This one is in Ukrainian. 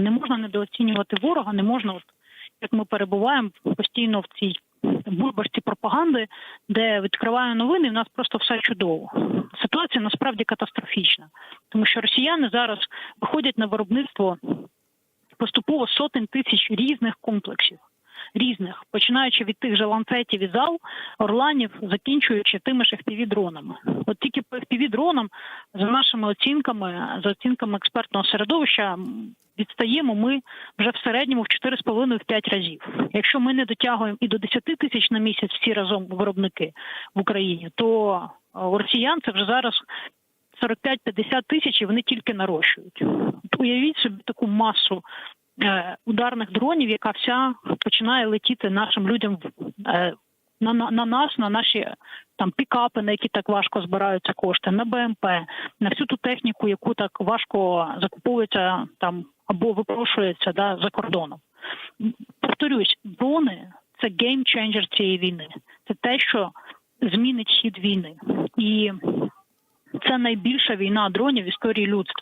Не можна недооцінювати ворога, не можна, от як ми перебуваємо постійно в цій бульбашці пропаганди, де відкриваю новини, і в нас просто все чудово. Ситуація насправді катастрофічна, тому що росіяни зараз виходять на виробництво поступово сотень тисяч різних комплексів. Різних, починаючи від тих же ланцетів і зал, орланів, закінчуючи тими ж FPV-дронами. От тільки по FPV-дронам, за нашими оцінками, за оцінками експертного середовища, відстаємо ми вже в середньому в 4,5-5 разів. Якщо ми не дотягуємо і до 10 тисяч на місяць всі разом виробники в Україні, то е, у росіян це вже зараз 45-50 тисяч, і вони тільки нарощують. Уявіть собі таку масу е, ударних дронів, яка вся починає летіти нашим людям в- е, на, на, на нас, на наші там пікапи, на які так важко збираються кошти, на БМП, на всю ту техніку, яку так важко закуповується там або випрошується да, за кордоном. Повторюсь, дрони це геймченджер цієї війни. Це те, що змінить хід війни. І це найбільша війна дронів в історії людства.